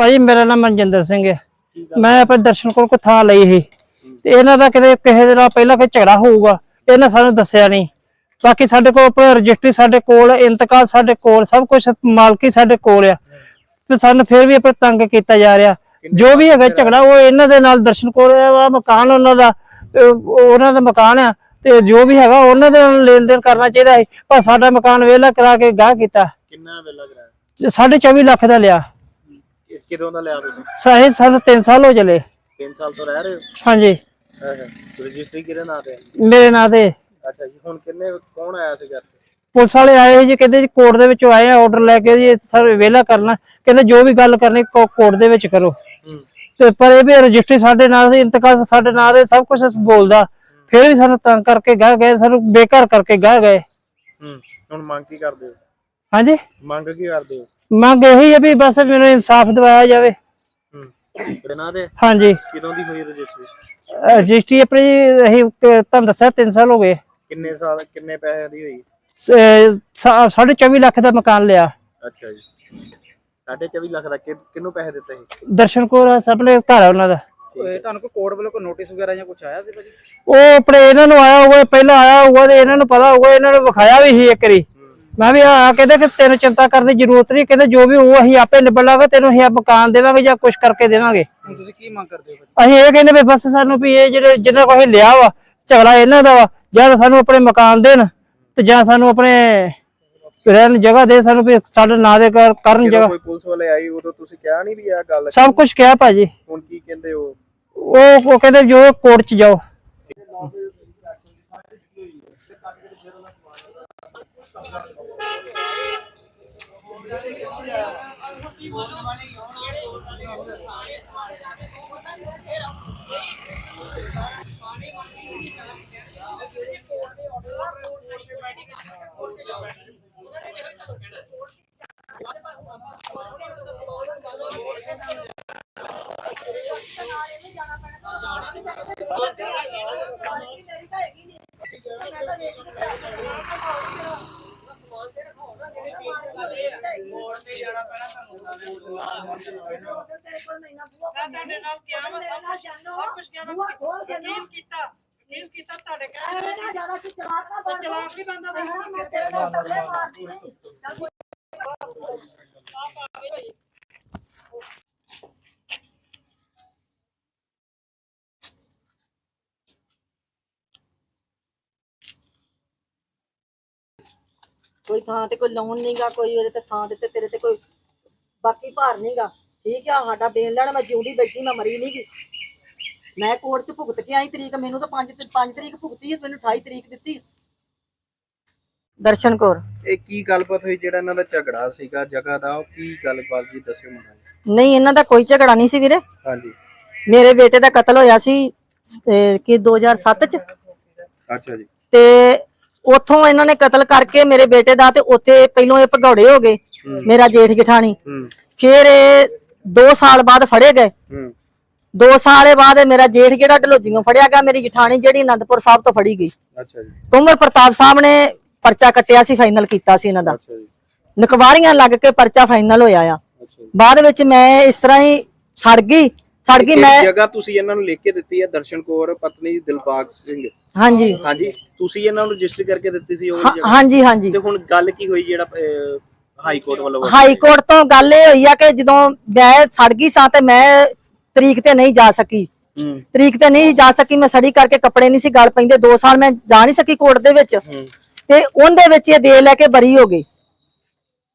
ਭਾਜੀ ਮੇਰਾ ਨਾਮ ਮਨਜਿੰਦਰ ਸਿੰਘ ਹੈ। ਮੈਂ ਆਪਣੇ ਦਰਸ਼ਨ ਕੋਲ ਕੋ ਥਾਂ ਲਈ ਸੀ। ਤੇ ਇਹਨਾਂ ਦਾ ਕਿਤੇ ਕਿਸੇ ਦੇ ਨਾਲ ਪਹਿਲਾਂ ਕੋਈ ਝਗੜਾ ਹੋਊਗਾ ਇਹਨਾਂ ਸਾਨੂੰ ਦੱਸਿਆ ਨਹੀਂ। ਬਾਕੀ ਸਾਡੇ ਕੋਲ ਆਪਣਾ ਰਜਿਸਟਰੀ ਸਾਡੇ ਕੋਲ ਇੰਤਕਾਲ ਸਾਡੇ ਕੋਲ ਸਭ ਕੁਝ ਮਾਲਕੀ ਸਾਡੇ ਕੋਲ ਆ। ਤੇ ਸਾਨੂੰ ਫਿਰ ਵੀ ਆਪਣੇ ਤੰਗ ਕੀਤਾ ਜਾ ਰਿਹਾ। ਜੋ ਵੀ ਹੈਗਾ ਝਗੜਾ ਉਹ ਇਹਨਾਂ ਦੇ ਨਾਲ ਦਰਸ਼ਨ ਕੋਲ ਆ ਮਕਾਨ ਉਹਨਾਂ ਦਾ ਉਹਨਾਂ ਦਾ ਮਕਾਨ ਆ। ਤੇ ਜੋ ਵੀ ਹੈਗਾ ਉਹਨਾਂ ਦੇ ਨਾਲ ਲੈਣ ਦੇਣ ਕਰਨਾ ਚਾਹੀਦਾ ਹੈ ਪਰ ਸਾਡਾ ਮਕਾਨ ਵਿਹਲਾ ਕਰਾ ਕੇ ਗਾਹ ਕੀਤਾ। ਕਿੰਨਾ ਵੇਲਾ ਕਰਾਇਆ? ਤੇ ਸਾਢੇ 24 ਲੱਖ ਦਾ ਲਿਆ। ਕਿਦੋਂ ਦਾ ਲਿਆ ਤੁਸੀਂ? ਸਾਹੇ ਸਾਨੂੰ 3 ਸਾਲ ਹੋ ਚਲੇ। 3 ਸਾਲ ਤੋਂ ਰਹਿ ਰਹੇ ਹੋ? ਹਾਂਜੀ। ਅੱਛਾ ਰਜਿਸਟਰੀ ਕਿਹਦੇ ਨਾਂ ਤੇ? ਮੇਰੇ ਨਾਂ ਤੇ। ਅੱਛਾ ਜੀ ਹੁਣ ਕਿੰਨੇ ਕੌਣ ਆਇਆ ਸੀ ਘਰ? ਪੁਲਿਸ ਵਾਲੇ ਆਏ ਸੀ ਜੀ ਕਹਿੰਦੇ ਜੀ ਕੋਰਟ ਦੇ ਵਿੱਚੋਂ ਆਏ ਆ ਆਰਡਰ ਲੈ ਕੇ ਜੀ ਸਰ ਵਿਹਲਾ ਕਰਨਾ। ਕਹਿੰਦੇ ਜੋ ਵੀ ਗੱਲ ਕਰਨੀ ਕੋਰਟ ਦੇ ਵਿੱਚ ਕਰੋ। ਤੇ ਪਰ ਇਹ ਵੀ ਰਜਿਸਟਰੀ ਸਾਡੇ ਨਾਂ ਦੇ ਇੰਤਕਾਲ ਸਾਡੇ ਨਾਂ ਦੇ ਸਭ ਕੁਝ ਬੋਲਦਾ। ਫਿਰ ਵੀ ਸਾਨੂੰ ਤੰਗ ਕਰਕੇ ਗਾਹ ਗਏ ਸਾਨੂੰ ਬੇਕਾਰ ਕਰਕੇ ਗਏ। ਹੂੰ। ਹੁਣ ਮੰਗ ਕੀ ਕਰਦੇ ਹੋ? ਹਾਂਜੀ? ਮੰਗ ਕੀ ਕਰਦੇ ਹੋ? ਮੰਗ ਇਹੀ ਹੈ ਵੀ ਬਸ ਮੈਨੂੰ ਇਨਸਾਫ ਦਿਵਾਇਆ ਜਾਵੇ। ਹੂੰ। ਕਿਹਦੇ ਨਾਂ ਤੇ ਹਾਂਜੀ। ਕਿਦੋਂ ਦੀ ਹੋਈ ਰਜਿਸਟਰੀ? ਰਜਿਸਟਰੀ ਆਪਣੀ ਜੀ ਅਸੀਂ ਕ- ਤੁਹਾਨੂੰ ਦੱਸਿਆ 3 ਸਾਲ ਹੋ ਗਏ। ਕਿੰਨੇ ਸਾਲ ਕਿੰਨੇ ਪੈਸੇ ਦੀ ਹੋਈ? ਸ- ਸਾ- ਸਾਢੇ 24 ਲੱਖ ਦਾ ਮਕਾਨ ਲਿਆ। ਅੱਛਾ ਜੀ। ਸਾਢੇ 24 ਲੱਖ ਦਾ ਕਿ- ਕਿਹਨੂੰ ਪੈਸੇ ਦਿੱਤੇ ਸੀ? ਦਰਸ਼ਨ ਕੋਰ ਸਾਹਮਣੇ ਘਰ ਆ ਉਹਨਾਂ ਦਾ। ਤੁਹਾਨੂੰ ਕੋਈ ਕੋਰਟ ਵੱਲੋਂ ਕੋਈ ਨੋਟਿਸ ਵਗੈਰਾ ਜਾਂ ਕੁਝ ਆਇਆ ਸੀ ਭਾਜੀ? ਉਹ ਆਪਣੇ ਇਹਨਾਂ ਨੂੰ ਆਇਆ ਹੋਊਗਾ ਪਹਿਲਾਂ ਆਇਆ ਹੋਊਗਾ ਤੇ ਇਹਨਾਂ ਨੂੰ ਪਤਾ ਹੋਊਗਾ ਇਹਨਾਂ ਨੂੰ ਵਿਖਾਇਆ ਵੀ ਸੀ ਇੱਕ ਵਾਰੀ। ਮੈਂ ਵੀ ਆ ਕਹਿੰਦੇ ਕਿ ਤੈਨੂੰ ਚਿੰਤਾ ਕਰਨ ਦੀ ਜ਼ਰੂਰਤ ਨਹੀਂ ਕਹਿੰਦੇ ਜੋ ਵੀ ਉਹ ਅਸੀਂ ਆਪੇ ਨਿਬੜ ਲਾਂਗੇ ਤੈਨੂੰ ਅਸੀਂ ਆਹ ਮਕਾਨ ਦੇਵਾਂਗੇ ਜਾਂ ਕੁਝ ਕਰਕੇ ਦੇਵਾਂਗੇ। ਹੁਣ ਤੁਸੀਂ ਕੀ ਮੰਗ ਕਰਦੇ ਹੋ ਅਸੀਂ ਇਹ ਕਹਿੰਦੇ ਵੀ ਬਸ ਸਾਨੂੰ ਵੀ ਇਹ ਜਿਹੜੇ ਜਿਹਨਾਂ ਕੋਲ ਅਸੀਂ ਲਿਆ ਵਾ ਝਗੜਾ ਇਹਨਾਂ ਦਾ ਵਾ ਜਾਂ ਤਾਂ ਸਾਨੂੰ ਆਪਣੇ ਮਕਾਨ ਦੇਣ ਤੇ ਜਾਂ ਸਾਨੂੰ ਆਪਣੇ ਰਹਿਣ ਨੂੰ ਜਗ੍ਹਾ ਦੇ ਸਾਨੂੰ ਵੀ ਸਾਡੇ ਨਾਂ ਦੇ ਕਰ- ਕਰਨ ਜਦੋਂ ਜਗ੍ਹਾ। ਕੋਈ ਪੁਲਿਸ ਵਾਲੇ ਆਈ ਉਦੋਂ ਤੁਸੀਂ ਕਿਹਾ ਨਹੀਂ ਵੀ ਇਹ ਗੱਲ। ਸਭ ਕੁਝ ਕਿਹਾ ਭਾਜੀ। ਹੁਣ ਕੀ ਕਹਿੰਦੇ ਹੋ? ਉਹ ਉਹ ਕਹਿੰਦੇ ਜੋ ਕੋਰਟ 'ਚ ਜਾਓ। ਤੁਹਾਡੇ ਨਾਲ ਕਿਹਾ ਵਾ ਸਭ ਕੁਝ ਸਭ ਕੁਝ ਕਿਹਾ ਵਾ ਵਕੀਲ ਕੀਤਾ ਵਕੀਲ ਕੀਤਾ ਤੁਹਾਡੇ ਕਹਿ ਨਾ ਜ਼ਿਆਦਾ ਤੂੰ ਚਲਾਕ ਨਾ ਬਣ ਚਲਾਕ ਵੀ ਬੰਦਾ ਬਣ ਮੈਂ ਤੇਰੇ ਨਾਲ ਟੱਲੇ ਮਾਰਦੀ ਨਹੀਂ ਚੱਲ ਕੋਈ ਕੋਈ ਥਾਂ ਤੇ ਕੋਈ ਲੋਨ ਨਹੀਂਗਾ ਕੋਈ ਉਹਦੇ ਤੇ ਥਾਂ ਦੇ ਤੇ ਤੇਰੇ ਤੇ ਕੋਈ ਬਾਕੀ ਭਾਰ ਨਹੀਂਗਾ ਠੀਕ ਆ ਸਾਡਾ ਦੇਣ ਲੈਣ ਮੈਂ ਜਿਉਂਦੀ ਬੈਠੀ ਮੈਂ ਮਰੀ ਨਹੀਂਗੀ ਮੈਂ ਕੋਰਟ 'ਚ ਭੁਗਤ ਕੇ ਆਈ ਤਰੀਕ ਮੈਨੂੰ ਤਾਂ 5 5 ਤਰੀਕ ਭੁਗਤੀ ਹੈ ਮੈਨੂੰ 28 ਤਰੀਕ ਦਿੱਤੀ ਦਰਸ਼ਨ ਕੌਰ। ਇਹ ਕੀ ਗੱਲਬਾਤ ਹੋਈ ਜਿਹੜਾ ਇਹਨਾਂ ਦਾ ਝਗੜਾ ਸੀਗਾ ਜਗ੍ਹਾ ਦਾ ਉਹ ਕੀ ਗੱਲਬਾਤ ਜੀ ਦੱਸਿਓ ਮੈਨੂੰ ਨਹੀਂ ਇਹਨਾਂ ਦਾ ਕੋਈ ਝਗੜਾ ਨਹੀਂ ਸੀ ਵੀਰੇ। ਹਾਂਜੀ। ਮੇਰੇ ਬੇਟੇ ਦਾ ਕਤਲ ਹੋਇਆ ਸੀ ਅਹ, ਕਿ 2007 ਚ? ਅੱਛਾ ਜੀ। ਤੇ ਉੱਥੋਂ ਇਹਨਾਂ ਨੇ ਕਤਲ ਕਰਕੇ ਮੇਰੇ ਬੇਟੇ ਦਾ ਤੇ ਉੱਥੇ ਪਹਿਲੋਂ ਇਹ ਭਗੌੜੇ ਹੋ ਗਏ। ਮੇਰਾ ਜੇਠ ਜਠਾਣੀ। ਫਿਰ ਇਹ 2 ਸਾਲ ਬਾਅਦ ਫੜੇ ਗਏ। ਹੂੰ। 2 ਸਾਲੇ ਬਾਅਦ ਮੇਰਾ ਜੇਠ ਜਿਹੜਾ ਢਲੋਜੀਆਂ ਫੜਿਆ ਗਿਆ ਮੇਰੀ ਜਠਾਣੀ ਜਿਹੜੀ ਆਨੰਦਪੁਰ ਸਾਹਿਬ ਤੋਂ ਫੜੀ ਗਈ। ਅੱਛਾ ਜੀ। ਪ੍ਰਤਾਪ ਸਾਹਿਬ ਨੇ ਪਰਚਾ ਕੱਟਿਆ ਸੀ ਫਾਈਨਲ ਕੀਤਾ ਸੀ ਇਹਨਾਂ ਦਾ। ਅੱਛਾ ਜੀ। ਨਕਵਾਰੀਆਂ ਲੱਗ ਕੇ ਪਰਚਾ ਫਾਈਨਲ ਹੋਇਆ ਆ। ਬਾਅਦ ਵਿੱਚ ਮੈਂ ਇਸ ਤਰ੍ਹਾਂ ਹੀ ਸੜ ਗਈ ਸੜ ਗਈ ਮੈਂ ਜਗ੍ਹਾ ਤੁਸੀਂ ਇਹਨਾਂ ਨੂੰ ਲਿਖ ਕੇ ਦਿੱਤੀ ਹੈ ਦਰਸ਼ਨ ਕੌਰ ਪਤਨੀ ਦਿਲਬਾਗ ਸਿੰਘ। ਹਾਂਜੀ। ਹਾਂਜੀ ਤੁਸੀਂ ਇਹਨਾਂ ਨੂੰ ਰਜਿਸਟਰ ਕਰਕੇ ਦਿੱਤੀ ਸੀ ਉਹ ਹਾਂਜੀ ਹਾਂਜੀ। ਤੇ ਹੁਣ ਗੱਲ ਕੀ ਹੋਈ ਜਿਹੜਾ ਹਾਈ ਕੋਰਟ ਵੱਲੋਂ ਹਾਈ ਕੋਰਟ ਤੋਂ ਗੱਲ ਇਹ ਹੋਈ ਆ ਕਿ ਜਦੋਂ ਮੈਂ ਸੜ ਗਈ ਸਾਂ ਤੇ ਮੈਂ ਤਰੀਕ ਤੇ ਨਹੀਂ ਜਾ ਸਕੀ। ਤਰੀਕ ਤੇ ਨਹੀਂ ਜਾ ਸਕੀ ਮੈਂ ਸੜੀ ਕਰਕੇ ਕੱਪੜੇ ਨਹੀਂ ਸੀ ਗਲ ਪੈਂਦੇ 2 ਸਾਲ ਮੈਂ ਜਾ ਨਹੀਂ ਸਕੀ ਕੋਰਟ ਦੇ ਵਿੱਚ। ਤੇ ਉਹਦੇ ਵਿੱਚ ਇਹ ਦੇ ਲੈ ਕੇ ਬਰੀ ਹੋ ਗਈ।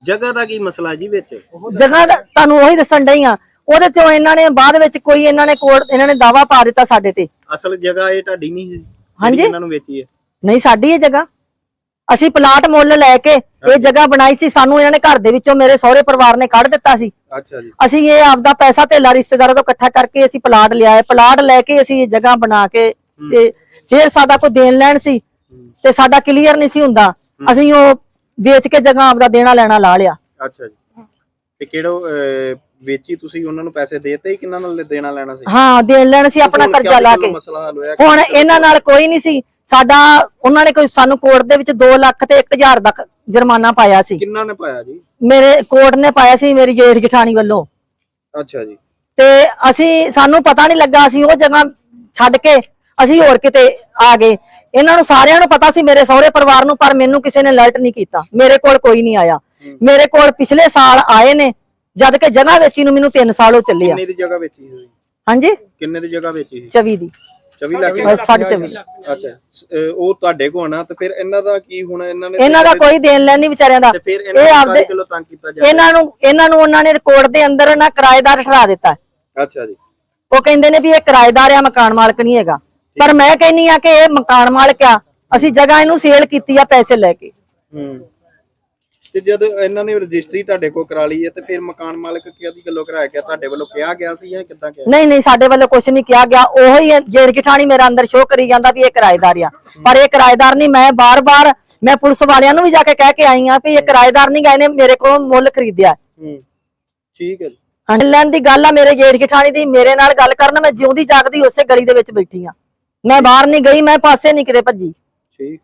ਜਗ੍ਹਾ ਦਾ ਕੀ ਮਸਲਾ ਜੀ ਵਿੱਚ? ਜਗ੍ਹਾ ਦਾ ਤੁਹਾਨੂੰ ਉਹੀ ਦੱਸਣ ਡਈ ਆ। ਉਹਦੇ ਚੋਂ ਇਹਨਾਂ ਨੇ ਬਾਅਦ ਵਿੱਚ ਕੋਈ ਇਹਨਾਂ ਨੇ ਕੋਰਟ ਇਹਨਾਂ ਨੇ ਦਾਵਾ ਪਾ ਦਿੱਤਾ ਸਾਡੇ ਤੇ। ਅਸਲ ਜਗ੍ਹਾ ਇਹ ਤੁਹਾਡੀ ਨਹੀਂ ਹਾਂਜੀ। ਇਹਨਾਂ ਨੂੰ ਵੇਚੀ ਹੈ। ਨਹੀਂ ਸਾਡੀ ਇਹ ਜਗ੍ਹਾ। ਅਸੀਂ ਪਲਾਟ ਮੁੱਲ ਲੈ ਕੇ ਇਹ ਜਗ੍ਹਾ ਬਣਾਈ ਸੀ ਸਾਨੂੰ ਇਹਨਾਂ ਨੇ ਘਰ ਦੇ ਵਿੱਚੋਂ ਮੇਰੇ ਸਹੁਰੇ ਪਰਿਵਾਰ ਨੇ ਕੱਢ ਦਿੱਤਾ ਸੀ। ਅੱਛਾ ਜੀ। ਅਸੀਂ ਇਹ ਆਪਦਾ ਪੈਸਾ ਧੇਲਾ ਰਿਸ਼ਤੇਦਾਰਾਂ ਤੋਂ ਇਕੱਠਾ ਕਰਕੇ ਅਸੀਂ ਪਲਾਟ ਲਿਆ ਹੈ ਪਲਾਟ ਲੈ ਕੇ ਅਸੀਂ ਇਹ ਜਗ੍ਹਾ ਬਣਾ ਕੇ ਤੇ ਫਿਰ ਸਾਡਾ ਕੋਈ ਦੇਣ ਲੈਣ ਸੀ ਤੇ ਸਾਡਾ ਕਲੀਅਰ ਨਹੀਂ ਸੀ ਹੁੰਦਾ। ਅਸੀਂ ਉਹ ਵੇਚ ਕੇ ਜਗ੍ਹਾ ਆਪਦਾ ਦੇਣਾ ਲੈਣਾ ਲਾ ਲਿਆ। ਅੱਛਾ ਜੀ। ਤੇ ਕਿਹੜੋ ਵੇਚੀ ਤੁਸੀਂ ਉਹਨਾਂ ਨੂੰ ਪੈਸੇ ਦੇਤੇ ਹੀ ਕਿੰਨਾਂ ਨਾਲ ਦੇਣਾ ਲੈਣਾ ਸੀ? ਹਾਂ ਦੇਣ ਲੈਣ ਸੀ ਆਪਣਾ ਕਰਜ਼ਾ ਲਾ ਕੇ। ਹੁਣ ਇਹਨਾਂ ਨਾਲ ਕੋਈ ਨਹੀਂ ਸੀ। ਸਾਡਾ ਉਹਨਾਂ ਨੇ ਕੋਈ ਸਾਨੂੰ ਕੋਰਟ ਦੇ ਵਿੱਚ 2 ਲੱਖ ਤੇ 1000 ਦਾ ਜੁਰਮਾਨਾ ਪਾਇਆ ਸੀ। ਕਿੰਨਾ ਨੇ ਪਾਇਆ ਜੀ? ਮੇਰੇ ਕੋਰਟ ਨੇ ਪਾਇਆ ਸੀ ਮੇਰੀ ਜੇਠ ਜਠਾਣੀ ਵੱਲੋਂ। ਅੱਛਾ ਜੀ। ਤੇ ਅਸੀਂ ਸਾਨੂੰ ਪਤਾ ਨਹੀਂ ਲੱਗਾ ਅਸੀਂ ਉਹ ਜਗ੍ਹਾ ਛੱਡ ਕੇ ਅਸੀਂ ਹੋਰ ਕਿਤੇ ਆ ਗਏ। ਇਹਨਾਂ ਨੂੰ ਸਾਰਿਆਂ ਨੂੰ ਪਤਾ ਸੀ ਮੇਰੇ ਸਹੁਰੇ ਪਰਿਵਾਰ ਨੂੰ ਪਰ ਮੈਨੂੰ ਕਿਸੇ ਨੇ ਅਲਰਟ ਨਹੀਂ ਕੀਤਾ। ਮੇਰੇ ਕੋਲ ਕੋਈ ਨਹੀਂ ਆਇਆ। ਮੇਰੇ ਕੋਲ ਪਿਛਲੇ ਸਾਲ ਆਏ ਨੇ ਜਦ ਕਿ ਜਗ੍ਹਾ ਵੇਚੀ ਨੂੰ ਮੈਨੂੰ 3 ਸਾਲ ਹੋ ਚੱਲੇ ਆ। ਕਿੰਨੇ ਦੀ ਜਗ੍ਹਾ ਵੇਚੀ ਸੀ ਹਾਂਜੀ? ਕਿੰਨੇ ਦੀ ਜਗ੍ਹਾ ਵੇਚੀ ਸੀ ਚਵੀ ਦੀ। 24 ਲੱਖ ਅਹ ਸਾਢੇ ਚੌਵੀ ਅੱਛਾ ਅਹ ਉਹ ਤੁਹਾਡੇ ਕੋਲ ਨਾ ਤੇ ਫਿਰ ਇਹਨਾਂ ਦਾ ਕੀ ਹੋਣਾ? ਇਹਨਾਂ ਨੇ ਇਹਨਾਂ ਦਾ ਕੋਈ ਦੇਣ ਲੈਣ ਨਹੀਂ ਵਿਚਾਰਿਆਂ ਦਾ। ਤੇ ਫਿਰ ਇਹ ਨੂੰ ਆਪਦੇ ਕਿਲੋ ਤੰਗ ਕੀਤਾ ਜਾ ਇਹਨਾਂ ਨੂੰ ਇਹਨਾਂ ਨੂੰ ਉਹਨਾਂ ਨੇ ਰਿਕਾਰਡ ਦੇ ਅੰਦਰ ਨਾ ਕਿਰਾਏਦਾਰ ਠਹਿਰਾ ਦਿੱਤਾ। ਅੱਛਾ ਜੀ। ਉਹ ਕਹਿੰਦੇ ਨੇ ਵੀ ਇਹ ਕਿਰਾਏਦਾਰ ਆ ਮਕਾਨ ਮਾਲਕ ਨਹੀਂ ਹੈਗਾ। ਪਰ ਮੈਂ ਕਹਿੰਨੀ ਆ ਕਿ ਇਹ ਮਕਾਨ ਮਾਲਕ ਆ। ਅਸੀਂ ਜਗ੍ਹਾ ਇਹਨੂੰ ਸੇਲ ਕੀਤੀ ਆ ਪੈਸੇ ਲੈ ਕੇ। ਹੂੰ। ਤੇ ਜਦ ਇਹਨਾਂ ਨੇ ਰਜਿਸਟਰੀ ਤੁਹਾਡੇ ਕੋਲ ਕਰਾ ਲਈ ਹੈ ਤੇ ਫਿਰ ਮਕਾਨ ਮਾਲਕ ਕਿਹਦੀ ਗੱਲੋਂ ਕਰਾਇਆ ਗਿਆ? ਤੁਹਾਡੇ ਵੱਲੋਂ ਕਿਹਾ ਗਿਆ ਸੀ ਜਾਂ ਕਿੱਦਾਂ ਕਿਹਾ? ਨਹੀਂ ਨਹੀਂ ਸਾਡੇ ਵੱਲੋਂ ਕੁਝ ਨਹੀਂ ਕਿਹਾ ਗਿਆ। ਉਹੀ ਜੇੜ ਕਿਠਾਣੀ ਮੇਰੇ ਅੰਦਰ ਸ਼ੋਅ ਕਰੀ ਜਾਂਦਾ ਵੀ ਇਹ ਕਿਰਾਏਦਾਰ ਆ। ਪਰ ਇਹ ਕਿਰਾਏਦਾਰ ਨਹੀਂ ਮੈਂ ਬਾਰ-ਬਾਰ ਮੈਂ ਪੁਲਿਸ ਵਾਲਿਆਂ ਨੂੰ ਵੀ ਜਾ ਕੇ ਕਹਿ ਕੇ ਆਈ ਆ ਵੀ ਇਹ ਕਿਰਾਏਦਾਰ ਨਹੀਂ ਗਏ ਨੇ ਮੇਰੇ ਕੋਲੋਂ ਮੁੱਲ ਖਰੀਦਿਆ। ਹੂੰ। ਠੀਕ ਹੈ ਲੈਣ ਦੀ ਗੱਲ ਆ ਮੇਰੇ ਜੇੜ ਕਿਠਾਣੀ ਦੀ ਮੇਰੇ ਨਾਲ ਗੱਲ ਕਰਨ ਮੈਂ ਜਿਉਂਦੀ ਜਾਗਦੀ ਉਸੇ ਗਲੀ ਦੇ ਵਿੱਚ ਬੈਠੀ ਆ ਮੈਂ ਬਾਹਰ ਨਹੀਂ ਗਈ ਮੈਂ ਪਾਸੇ ਨਹੀਂ ਕਿਤੇ ਭੱਜੀ। ਠੀਕ ਹੈ।